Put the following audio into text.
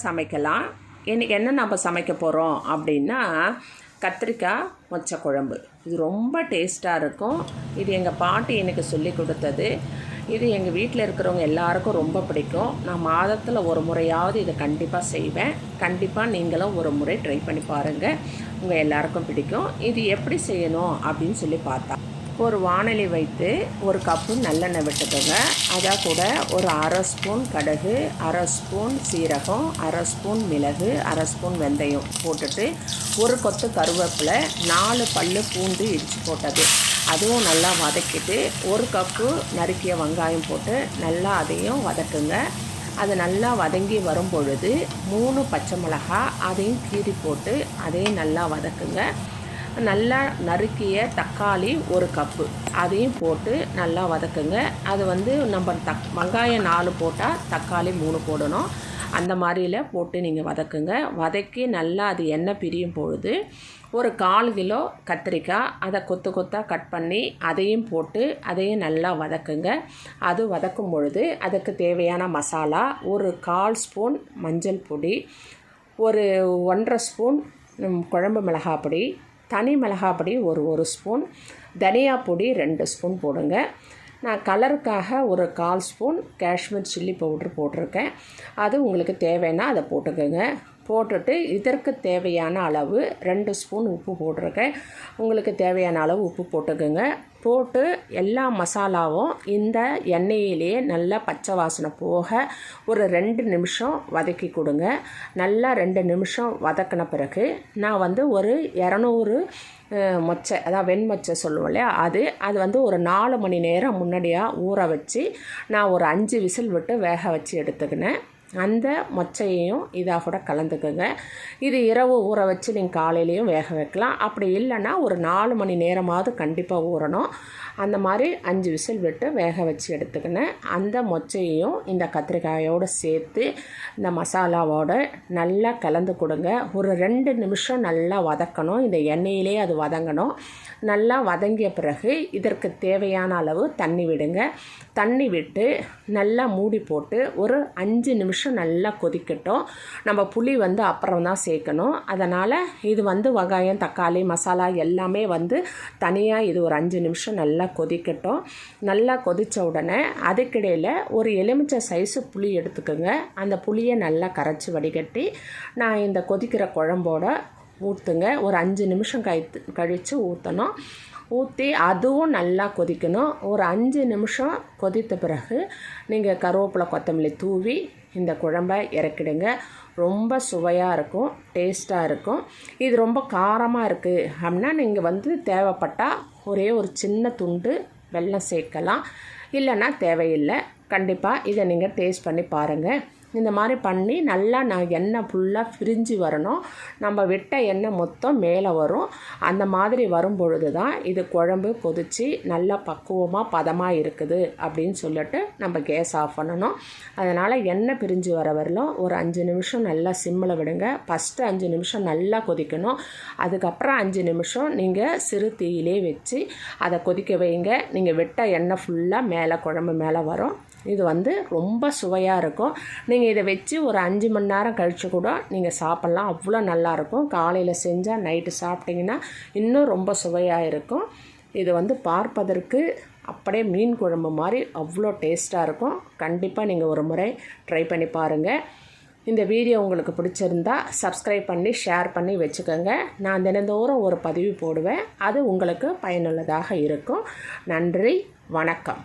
சமைக்கலாம். இன்றைக்கி என்ன நம்ம சமைக்க போகிறோம் அப்படின்னா கத்திரிக்காய் மொச்சை குழம்பு இது ரொம்ப டேஸ்ட்டாக இருக்கும். இது எங்கள் பாட்டி எனக்கு சொல்லி கொடுத்தது. இது எங்கள் வீட்டில் இருக்கிறவங்க எல்லாருக்கும் ரொம்ப பிடிக்கும். நான் மாதத்தில் ஒரு முறையாவது இதை கண்டிப்பாக செய்வேன். கண்டிப்பாக நீங்களும் ஒரு முறை ட்ரை பண்ணி பாருங்கள் உங்கள் எல்லாருக்கும் பிடிக்கும். இது எப்படி செய்யணும் அப்படின்னு சொல்லி பார்த்தா ஒரு வானலி வைத்து ஒரு கப்பு நல்லெண்ணெய் விட்டுக்கோங்க. அதை கூட ஒரு அரை ஸ்பூன் கடுகு அரை ஸ்பூன் சீரகம் அரை ஸ்பூன் மிளகு அரை ஸ்பூன் வெந்தயம் போட்டுட்டு ஒரு கொத்து கருவேப்பிலை நாலு பல் பூண்டு இடித்து போட்டது. அதுவும் நல்லா வதக்கிட்டு ஒரு கப்பு நறுக்கிய வெங்காயம் போட்டு நல்லா அதையும் வதக்குங்க. அது நல்லா வதங்கி வரும் பொழுது மூணு பச்சை மிளகா அதையும் கீறி போட்டு அதையும் நல்லா வதக்குங்க. நல்லா நறுக்கிய தக்காளி ஒரு கப்பு. அதையும் போட்டு நல்லா வதக்குங்க. அது வந்து நம்ம தக் வெங்காயம் நாலு போட்டால் தக்காளி மூணு போடணும். அந்த மாதிரியில் போட்டு நீங்கள் வதக்குங்க. வதக்கி நல்லா அது எண்ணெய் பிரியும் பொழுது ஒரு கால் கிலோ கத்திரிக்காய் அதை கொத்து கொத்தாக கட் பண்ணி அதையும் போட்டு அதையும் நல்லா வதக்குங்க. அது வதக்கும் பொழுது அதுக்கு தேவையான மசாலா ஒரு கால் ஸ்பூன் மஞ்சள் பொடி ஒரு ஒன்றரை ஸ்பூன் குழம்பு மிளகாய் பொடி தனி மிளகாப்பொடி ஒரு ஒரு ஸ்பூன். தனியா பொடி ரெண்டு ஸ்பூன் போடுங்க. நான் கலருக்காக ஒரு கால் ஸ்பூன் காஷ்மீர் சில்லி பவுட்ரு போட்டிருக்கேன். அது உங்களுக்கு தேவைன்னா அதை போட்டுக்கோங்க. போட்டுட்டு இதற்கு தேவையான அளவு ரெண்டு ஸ்பூன் உப்பு போட்டிருக்கேன். உங்களுக்கு தேவையான அளவு உப்பு போட்டுக்கோங்க. போட்டு எல்லா மசாலாவும் இந்த எண்ணெயிலேயே நல்லா பச்சை வாசனை போக ஒரு ரெண்டு நிமிஷம் வதக்கி கொடுங்க. நல்லா ரெண்டு நிமிஷம் வதக்கின பிறகு நான் வந்து ஒரு இரநூறு மொச்சை அதான் வெண்மொச்சை சொல்லுவோம் இல்லையா? அது அது வந்து ஒரு நாலு மணி நேரம் முன்னாடியாக ஊற வச்சு நான் ஒரு அஞ்சு விசில் விட்டு வேக வச்சு எடுத்துக்கினேன். அந்த மொச்சையையும் இதாக கூட கலந்துக்குங்க. இது இரவு ஊற வச்சு நீங்கள் காலையிலையும் வேக வைக்கலாம். அப்படி இல்லைன்னா ஒரு நாலு மணி நேரமாவது கண்டிப்பாக ஊறணும். அந்த மாதிரி அஞ்சு விசில் விட்டு வேக வச்சு எடுத்துக்கினேன் அந்த மொச்சையையும் இந்த கத்திரிக்காயோடு சேர்த்து இந்த மசாலாவோடு நல்லா கலந்து கொடுங்க. ஒரு ரெண்டு நிமிஷம் நல்லா வதக்கணும். இந்த எண்ணெயிலே அது வதங்கணும். நல்லா வதங்கிய பிறகு இதற்கு தேவையான அளவு தண்ணி விடுங்க. தண்ணி விட்டு நல்லா மூடி போட்டு ஒரு அஞ்சு நிமிஷம் நிமிஷம் நல்லா கொதிக்கட்டும். நம்ம புளி வந்து அப்புறம் தான் சேர்க்கணும். அதனால் இது வந்து வெங்காயம் தக்காளி மசாலா எல்லாமே வந்து தனியாக இது ஒரு அஞ்சு நிமிஷம் நல்லா கொதிக்கட்டும். நல்லா கொதித்த உடனே அதுக்கிடையில் ஒரு எலுமிச்சை சைஸு புளி எடுத்துக்கோங்க. அந்த புளியை நல்லா கரைச்சி வடிகட்டி நான் இந்த கொதிக்கிற குழம்போட ஊற்றுங்க ஒரு அஞ்சு நிமிஷம் கழித்து கழித்து ஊற்றணும் ஊற்றி அதுவும் நல்லா கொதிக்கணும். ஒரு அஞ்சு நிமிஷம் கொதித்த பிறகு நீங்கள் கருவேப்பிலை கொத்தமல்லி தூவி இந்த குழம்ப இறக்கிடுங்க. ரொம்ப சுவையாக இருக்கும் டேஸ்ட்டாக இருக்கும். இது ரொம்ப காரமாக இருக்குது அப்படின்னா நீங்கள் வந்து தேவைப்பட்டால் ஒரே ஒரு சின்ன துண்டு வெல்லம் சேர்க்கலாம். இல்லைன்னா தேவையில்லை. கண்டிப்பாக இதை நீங்கள் டேஸ்ட் பண்ணி பாருங்கள் இந்த மாதிரி பண்ணி நல்லா நான் எண்ணெய் ஃபுல்லாக பிரிஞ்சு வரணும். நம்ம விட்ட எண்ணெய் மொத்தம் மேலே வரும். அந்த மாதிரி வரும் பொழுது தான் இது குழம்பு கொதித்து நல்லா பக்குவமாக பதமாக இருக்குது அப்படின்னு சொல்லிட்டு நம்ம கேஸ் ஆஃப் பண்ணணும். அதனால் எண்ணெய் பிரிஞ்சு வர வரலும் ஒரு அஞ்சு நிமிஷம் நல்லா சிம்மில் விடுங்க. ஃபஸ்ட்டு அஞ்சு நிமிஷம் நல்லா கொதிக்கணும். அதுக்கப்புறம் அஞ்சு நிமிஷம் நீங்கள் சிறு தீயிலே வச்சு அதை கொதிக்க வைங்க. நீங்கள் விட்ட எண்ணெய் ஃபுல்லாக மேலே குழம்பு மேலே வரும். இது வந்து ரொம்ப சுவையாக இருக்கும். நீங்கள் இதை வச்சு ஒரு அஞ்சு மணி நேரம் கழித்து கூட நீங்கள் சாப்பிட்லாம். அவ்வளோ நல்லாயிருக்கும் காலையில் செஞ்சால் நைட்டு சாப்பிட்டிங்கன்னா இன்னும் ரொம்ப சுவையாக இருக்கும். இது வந்து பார்ப்பதற்கு அப்படியே மீன் குழம்பு மாதிரி அவ்வளோ டேஸ்ட்டாக இருக்கும். கண்டிப்பாக நீங்கள் ஒரு முறை ட்ரை பண்ணி பாருங்கள் இந்த வீடியோ உங்களுக்கு பிடிச்சிருந்தா சப்ஸ்கிரைப் பண்ணி ஷேர் பண்ணி வச்சுக்கோங்க. நான் தினந்தோறும் ஒரு பதிவு போடுவேன். அது உங்களுக்கு பயனுள்ளதாக இருக்கும். நன்றி வணக்கம்.